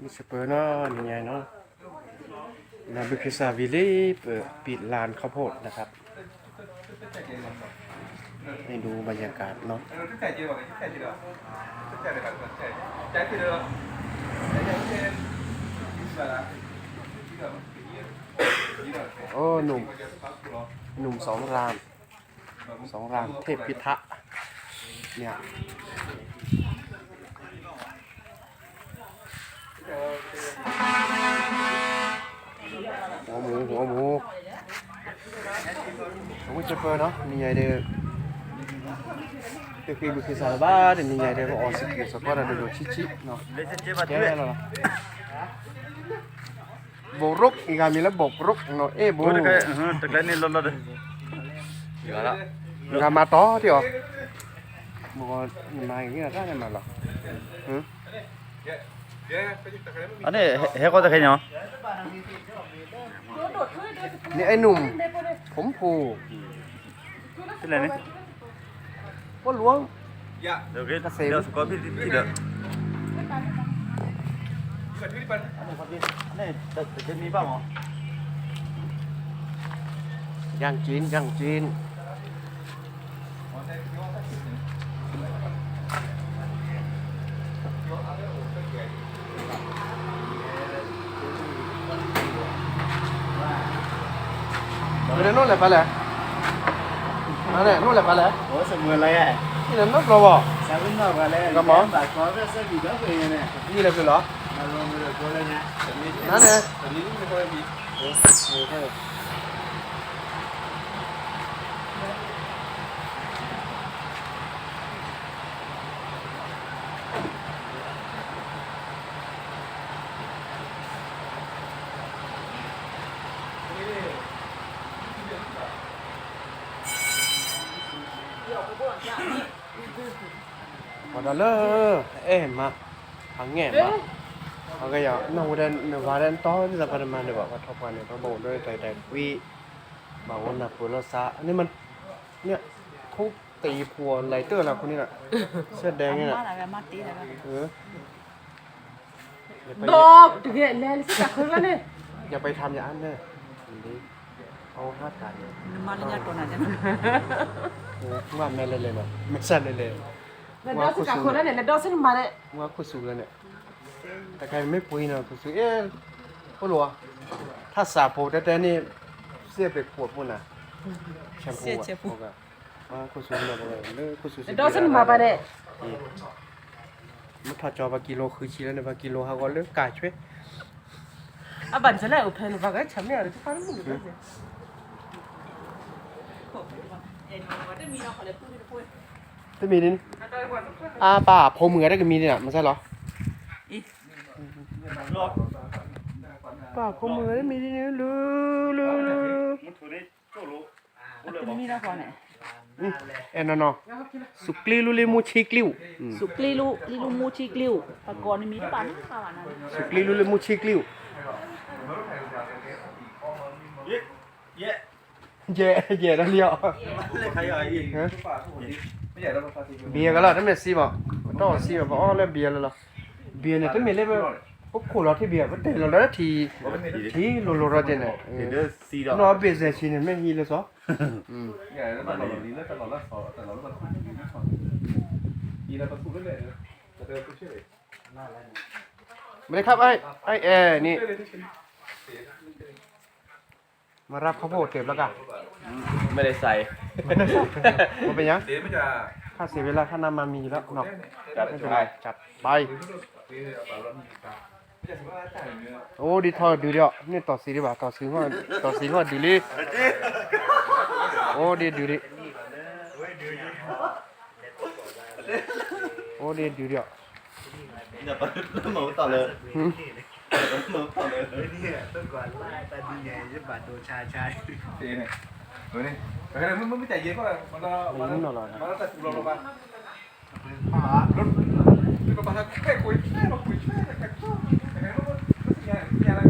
มีสเปอร์เนาะนี่ไงเนาะนาบิคิซาวิลีเปิดปิดลานข้าวโพดนะครับให้ดูบรรยากาศเนาะโอ้หนุ่มหนุ่มสองรามสองรามเทพพิทักษ์เนี่ย โบกรุกอีกามีแล้วโบกรุกเนาะเอ้โบ Boleh kayak, uh, tekan ni lolo deh. Ya lah. อีกามาต่อที่อ๋อบอกว่ามาอย่างนี้ได้ไหมล่ะหือ Ane, he kau tak kayaknya. นี่ไอ้หนุ่มผมผู Sila ni. ว่าหลวง dạ Okey, Kasih. dia suka tapi tidak. nhưng mà thứ đi bắn Ane, tak tak ni bang. ย่างจีนย่างจีนไปเลยนู่นเลยไปเลยนั่นแหละนู่นเลยไปเลย Oh, semua lah ya. นี่เลยนักเราบอก Sabun nak boleh. Kamu? Tak kau rasa tidak ke ni. นี่เลยคือเหรอ Kalau boleh boleh ni. นั่นไง tầm nhìn không có gì เออเออใช่พอดอลเลอร์เอ๊ะมาพังแง่มาเอาก็อย่าหนูเดนหนูว่าเดนต่อที่จะประมาณเดี๋ยวบอกว่าทบกันเนี่ยต้องบอกด้วยแต่แต่วิบางวันน่ะปวดรถซะอันนี้มันเนี่ยทุบตีพัวไลเตอร์แล้วคนนี้น่ะ เสื้อแดงเนี่ยน่ะ Mana kan mati dah kan. เอออย่าไป Dog, dia lel sih tak kena ni. อย่าไปทำอย่างนั้นเนอะดี เอาห้าถาดเนี่ย Mana nya tu nak เออว่าแม่เล่นๆนะไม่ใช่เล่น Dah dah sih tak kena ni, dah sih mana. ๆว่าคุสูแล้วเนี่ยแต่ใครไม่ปุยนะคุสูเอ๊ะพ่อหลวงถ้าสระผมแต่ๆนี่เสียไปขวดพุ่นน่ะแชมพูเสียอะแชมพูพวกอะว่าคุสูเนี่ยเลยเลิกคุสู Dah sih mana pada. มันถอดจอบากิโลคือชีแล้วเนี่ยบากิโลฮาก็เลิกกายช่วย Abang jalan open bagai macam ni ada tu kan ni. จะมีนี่อาป่าผมเหมือได้ก็มีเนี่ยมันใช่เหรอป่าผมเหมือได้มีนี่ลือลือลือ Mutu ni colo. Tu ni dah kau ni. อืมเอ็นนอสุกลีลุลิมูชิกลิวอืม Suk lilu lilu mu chi kliu. Pakon ni mi depan kawan ni. สุกลีลุลิมูชิกลิว เย่เย่แล้วเลี้ยว Boleh kayak ai. ฮะ bây giờ đâu có pha thì เบียร์กันแล้วนั่นแม่ซีบอกต้องซีบอกอ๋อแล้วเบียร์แล้วเหรอเบียร์เนี่ยต้องมีเล่แบบพวกคนเราที่เบียร์มันเต็มเราแล้วทีทีโลโลเราเจนเนี่ย Dia si นอ dah. เบสเซชินไม่ฮีเลยซออืม nhà nó bắt đầu đi nó tao nó sọ tao nó bắt đi là bắt phụ cái này là tao tôi chơi ไม่ได้ครับไอ้ไอ้แอร์นี่ มารับข้าวโพดเก็บแล้วกันไม่ได้ใส่ มันเป็นยัง đến bây giờ ค่าเสียเวลาค่าน้ำมันมีอยู่แล้วเนาะจัดไม่เป็นไปไรจัดไป bây giờ bảo luận bây giờ chúng ta trả nữa โอ้ดีทอดูเดียวนี่ต่อสีดีกว่าต่อสีก็ต่อสีก็ดีเลยโอ้ดีดูดิโอ้ดีดูเดียว Dah patut mau tak le. หืม มาเปิดเนี่ยต้องก่อนล่าตาดีไงจะบาดโดนชาชายเจ๊นี่ยเฮ้ยเฮ้ยมึงมึงไม่ใจเย็นก็มันละมันละมันละแต่กูรอลงมาหารถรถมาแล้วแค่คุแค่ราคุแค่แต่แก็แต่แค่รถรถยังยังอะไร